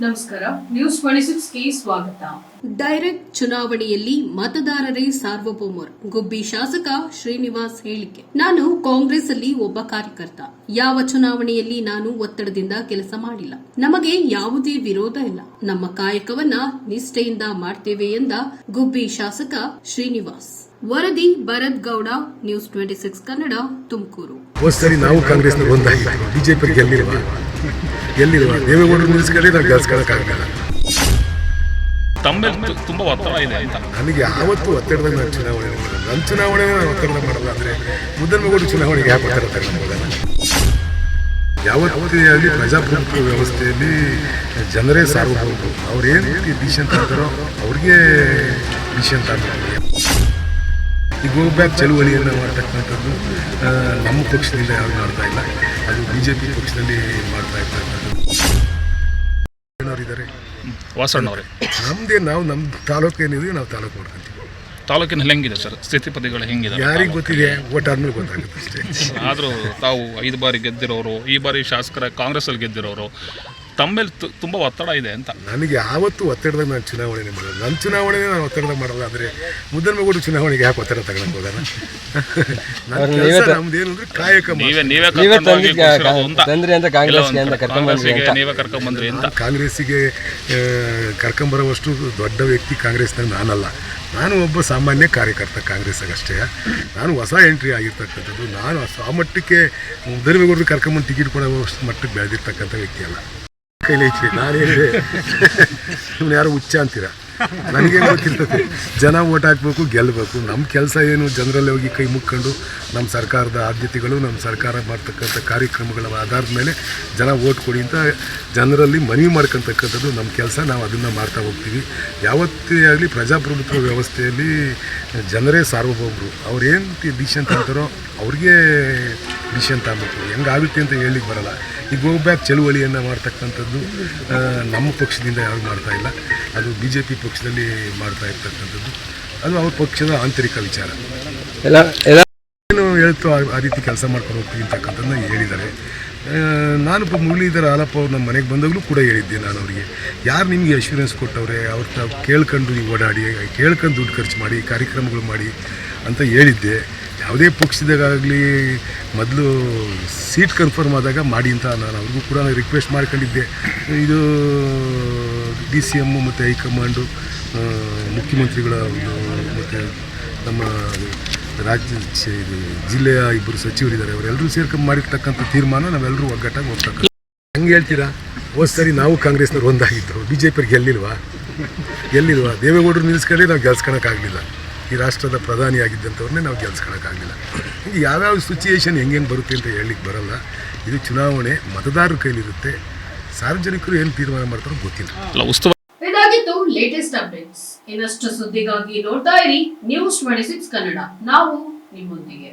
ನಮಸ್ಕಾರ ನ್ಯೂಸ್ ಸ್ವಾಗತ. ಡೈರೆಕ್ಟ್ ಚುನಾವಣೆಯಲ್ಲಿ ಮತದಾರರೇ ಸಾರ್ವಭೌಮರು ಗುಬ್ಬಿ ಶಾಸಕ ಶ್ರೀನಿವಾಸ್ ಹೇಳಿಕೆ. ನಾನು ಕಾಂಗ್ರೆಸ್ ಅಲ್ಲಿ ಒಬ್ಬ ಕಾರ್ಯಕರ್ತ. ಯಾವ ಚುನಾವಣೆಯಲ್ಲಿ ನಾನು ಒತ್ತಡದಿಂದ ಕೆಲಸ ಮಾಡಿಲ್ಲ. ನಮಗೆ ಯಾವುದೇ ವಿರೋಧ ಇಲ್ಲ. ನಮ್ಮ ಕಾಯಕವನ್ನ ನಿಷ್ಠೆಯಿಂದ ಮಾಡ್ತೇವೆ ಎಂದ ಗುಬ್ಬಿ ಶಾಸಕ ಶ್ರೀನಿವಾಸ್. ವರದಿ Bharath Gowda news twenty six Kannada Tumakuru. ನಾವು ಕಾಂಗ್ರೆಸ್ನ ಗೆಲ್ಲಿಲ್ವಾ ದೇವೇಗೌಡರು ನಿಲ್ಲಿಸ್ಕೊಳ್ಳಿ ನಾವು ಗೆಲ್ಸ್ಕೊಳಕ್ಕಾಗಲ್ಲ ತಮ್ಮೇಲೆ ತುಂಬಾ ಒತ್ತಡ ಇದೆ ಅಂತ. ನನಗೆ ಯಾವತ್ತೂ ಒತ್ತಡದಾಗ ನಾನು ಚುನಾವಣೆ ಮಾಡಲ್ಲ ನನ್ನ ಚುನಾವಣೆ ನಾನು ಒತ್ತಡದಾಗ ಮಾಡಲ್ಲ ಅಂದರೆ ಮುದ್ದನ್ಮೇಗೌಡ ಚುನಾವಣೆಗೆ ಯಾಕೆ ಒತ್ತಡ ತಗೊಂಡೋಗಲ್ಲ ಯಾವತ್ತೇ ಆಗಲಿ ಪ್ರಜಾಪ್ರಭುತ್ವ ವ್ಯವಸ್ಥೆಯಲ್ಲಿ ಜನರೇ ಸಾರ್ವಭೌಮರು. ಅವ್ರೇನು ಡಿಸಿಷನ್ ತರ್ತಾರೋ ಅವ್ರಿಗೆ ಡಿಸಿಷನ್ ತರಬೇಕು ಈ ಗೋ ಬ್ಯಾಕ್ ಚಳುವಳಿಯನ್ನು ಮಾಡ್ತಕ್ಕಂಥದ್ದು ನಮ್ಮ ಪಕ್ಷದಿಂದ ಯಾರು ಮಾಡ್ತಾ ಇಲ್ಲ. ಅದು ಬಿ ಜೆ ಪಿ ಪಕ್ಷದಲ್ಲಿ ಮಾಡ್ತಾ ಇರ್ತಕ್ಕಂಥದ್ದು. ಇದ್ದಾರೆ ವಾಸಣ್ಣವ್ರೆ. ನಮ್ದೇ ನಾವು ನಮ್ಮ ತಾಲೂಕು ಏನಿದೆ ನಾವು ತಾಲೂಕು ಮಾಡ್ಕೊಂತೀವಿ. ತಾಲೂಕಿನಲ್ಲಿ ಹೆಂಗಿದೆ ಸರ್? ಸ್ಥಿತಿಪತಿಗಳು ಹೆಂಗಿದೆ ಯಾರಿಗೆ ಗೊತ್ತಿದೆ? ಓಟ್ ಆದ್ಮೇಲೆ ಗೊತ್ತಾಗುತ್ತೆ ಅಷ್ಟೇ. ಆದರೂ ತಾವು ಐದು ಬಾರಿ ಗೆದ್ದಿರೋರು ಈ ಬಾರಿ ಶಾಸಕರ ಕಾಂಗ್ರೆಸ್ ಅಲ್ಲಿ ಗೆದ್ದಿರೋರು ತಮ್ಮೇಲೆ ತು- ತುಂಬಾ ಒತ್ತಡ ಇದೆ ಅಂತ. ನನಗೆ ಯಾವತ್ತೂ ಒತ್ತಡದಾಗ ನಾನು ಚುನಾವಣೆ ಮಾಡೋದು ನನ್ನ ಚುನಾವಣೆನೇ ನಾನು ಒತ್ತಡದಾಗ ಮಾಡಲ್ಲ ಅಂದರೆ ಮುದ್ದನ್ಮೇಗೌಡ ಚುನಾವಣೆಗೆ ಯಾಕೆ ಒತ್ತಡ ತಗೊಳಕ್ ಹೋಗೋಣ ಕೆಲಸ ಕಾಯಕ. ನೀವೇ ನೀವೇ ನೀವೇ ಅಂತ. ಕಾಂಗ್ರೆಸ್ಸಿಗೆ ಕರ್ಕೊಂಬರೋವಷ್ಟು ದೊಡ್ಡ ವ್ಯಕ್ತಿ ಕಾಂಗ್ರೆಸ್ನಾಗ ನಾನಲ್ಲ. ನಾನು ಒಬ್ಬ ಸಾಮಾನ್ಯ ಕಾರ್ಯಕರ್ತ ಕಾಂಗ್ರೆಸ್ಸಾಗ ಅಷ್ಟೇ ನಾನು ಹೊಸ ಎಂಟ್ರಿ ಆಗಿರ್ತಕ್ಕಂಥದ್ದು ನಾನು ಆ ಮಟ್ಟಕ್ಕೆ ಧರ್ಮೇಗೌಡರು ಕರ್ಕೊಂಬಂದು ಟಿಕೆಟ್ ಕೊಡೋ ಮಟ್ಟಕ್ಕೆ ಬೆಳೆದಿರ್ತಕ್ಕಂಥ ವ್ಯಕ್ತಿ ಅಲ್ಲ. ನಾನು ಹೇಳಿದೆ. ಇವ್ನು ಯಾರು ಹುಚ್ಚ ಅಂತೀರ? ನನಗೇನು ಗೊತ್ತಿರ್ತದೆ? ಜನ ಓಟ್ ಹಾಕ್ಬೇಕು ಗೆಲ್ಲಬೇಕು ನಮ್ಮ ಕೆಲಸ ಏನು? ಜನರಲ್ಲಿ ಹೋಗಿ ಕೈ ಮುಕ್ಕೊಂಡು ನಮ್ಮ ಸರ್ಕಾರದ ಆದ್ಯತೆಗಳು ನಮ್ಮ ಸರ್ಕಾರ ಮಾಡ್ತಕ್ಕಂಥ ಕಾರ್ಯಕ್ರಮಗಳ ಆಧಾರದ ಮೇಲೆ ಜನ ಓಟ್ ಕೊಡಿ ಅಂತ ಜನರಲ್ಲಿ ಮನವಿ ಮಾಡ್ಕೊತಕ್ಕಂಥದ್ದು ನಮ್ಮ ಕೆಲಸ. ನಾವು ಅದನ್ನು ಮಾಡ್ತಾ ಹೋಗ್ತೀವಿ. ಯಾವತ್ತೇ ಆಗಲಿ ಪ್ರಜಾಪ್ರಭುತ್ವ ವ್ಯವಸ್ಥೆಯಲ್ಲಿ ಜನರೇ ಸಾರ್ವಭೌಮರು. ಏನು ಡಿಸಿಷನ್ ತರ್ತಾರೋ, ಅವ್ರಿಗೆ ಡಿಸಿಷನ್ ಹೆಂಗೆ ಹೆಂಗಾಗುತ್ತೆ ಅಂತ ಹೇಳಲಿಕ್ಕೆ ಬರಲ್ಲ. ಈ ಗೋ ಬ್ಯಾಕ್ ಚಳುವಳಿಯನ್ನು ಮಾಡ್ತಕ್ಕಂಥದ್ದು ನಮ್ಮ ಪಕ್ಷದಿಂದ ಯಾರು ಮಾಡ್ತಾ ಇಲ್ಲ. ಅದು ಬಿ ಜೆ ಪಿ ಪಕ್ಷದಲ್ಲಿ ಮಾಡ್ತಾ ಇರ್ತಕ್ಕಂಥದ್ದು. ಅದು ಅವ್ರ ಪಕ್ಷದ ಆಂತರಿಕ ವಿಚಾರ. ಎಲ್ಲ ಎಲ್ಲ ಏನು ಹೇಳ್ತೋ ಆ ರೀತಿ ಕೆಲಸ ಮಾಡ್ಕೊಂಡು ಹೋಗ್ತೀವಿ ಅಂತಕ್ಕಂಥದ್ದನ್ನ ಹೇಳಿದ್ದಾರೆ. ನಾನು ಮುರಳೀಧರ ಹಾಲಪ್ಪ ಅವ್ರು ನಮ್ಮ ಮನೆಗೆ ಬಂದಾಗಲೂ ಕೂಡ ಹೇಳಿದ್ದೆ ನಾನು ಅವರಿಗೆ. ಯಾರು ನಿಮಗೆ ಅಶ್ಯೂರೆನ್ಸ್ ಕೊಟ್ಟವ್ರೆ? ಅವ್ರ ತಾವು ಕೇಳ್ಕೊಂಡು ನೀವು ಓಡಾಡಿ ಕೇಳ್ಕೊಂಡು ದುಡ್ಡು ಖರ್ಚು ಮಾಡಿ ಕಾರ್ಯಕ್ರಮಗಳು ಮಾಡಿ ಅಂತ ಹೇಳಿದ್ದೆ. ಯಾವುದೇ ಪಕ್ಷದಾಗಲಿ ಮೊದಲು ಸೀಟ್ ಕನ್ಫರ್ಮ್ ಆದಾಗ ಮಾಡಿ ಅಂತ ನಾನು ಅವ್ರಿಗೂ ಕೂಡ ರಿಕ್ವೆಸ್ಟ್ ಮಾಡ್ಕೊಂಡಿದ್ದೆ. ಇದು ಡಿ ಸಿ ಎಮ್ಮು ಮತ್ತು ಹೈಕಮಾಂಡು ಮುಖ್ಯಮಂತ್ರಿಗಳ ಒಂದು, ಮತ್ತು ನಮ್ಮ ರಾಜ್ಯ ಇದು ಜಿಲ್ಲೆಯ ಇಬ್ಬರು ಸಚಿವರಿದ್ದಾರೆ. ಅವರೆಲ್ಲರೂ ಸೇರ್ಕೊಂಡು ಮಾಡಿರ್ತಕ್ಕಂಥ ತೀರ್ಮಾನ ನಾವೆಲ್ಲರೂ ಒಗ್ಗಟ್ಟಾಗಿ ಹೋಗ್ತಕ್ಕ ಹಂಗೆ ಹೇಳ್ತೀರಾ? ಹೋದ್ ಸರಿ ನಾವು ಕಾಂಗ್ರೆಸ್ನವ್ರು ಒಂದಾಗಿದ್ದು ಬಿ ಜೆ ಪಿಗೆ ಗೆಲ್ಲಿಲ್ವಾ? ಗೆಲ್ಲಿಲ್ವಾ? ದೇವೇಗೌಡರು ನಿಲ್ಲಿಸ್ಕೊಂಡ್ರೆ ನಾವು ಗೆಲ್ಸ್ಕೊಳಕ್ಕಾಗಲಿಲ್ಲ. ಈ ರಾಷ್ಟ್ರದ ಪ್ರಧಾನಿಯಾಗಿದ್ದಂಥವ್ರನ್ನೇ ನಾವು ಗೆಲ್ಸ್ಕೊಳಕ್ಕಾಗಲಿಲ್ಲ ಈಗ ಯಾವ್ಯಾವ ಸಿಚುಯೇಷನ್ ಹೆಂಗೇನು ಬರುತ್ತೆ ಅಂತ ಹೇಳಲಿಕ್ಕೆ ಬರಲ್ಲ. ಇದು ಚುನಾವಣೆ ಮತದಾರರ ಕೈಲಿರುತ್ತೆ. ಸಾರ್ವಜನಿಕರು ಏನು ತೀರ್ಮಾನ ಮಾಡ್ತಾರೋ ಗೊತ್ತಿಲ್ಲ. ಅಲ್ಲ ಉಸ್ತುವಾರಿ ಇದಾಗಿತ್ತು ಲೇಟೆಸ್ಟ್ ಅಪ್ಡೇಟ್ಸ್ ಇನ್ನಷ್ಟು ಸುದ್ದಿಗಾಗಿ ನೋಡ್ತಾ ಇರಿ ನ್ಯೂಸ್ ಟ್ವೆಂಟಿ ಸಿಕ್ಸ್ ಕನ್ನಡ. ನಾವು ನಿಮ್ಮೊಂದಿಗೆ.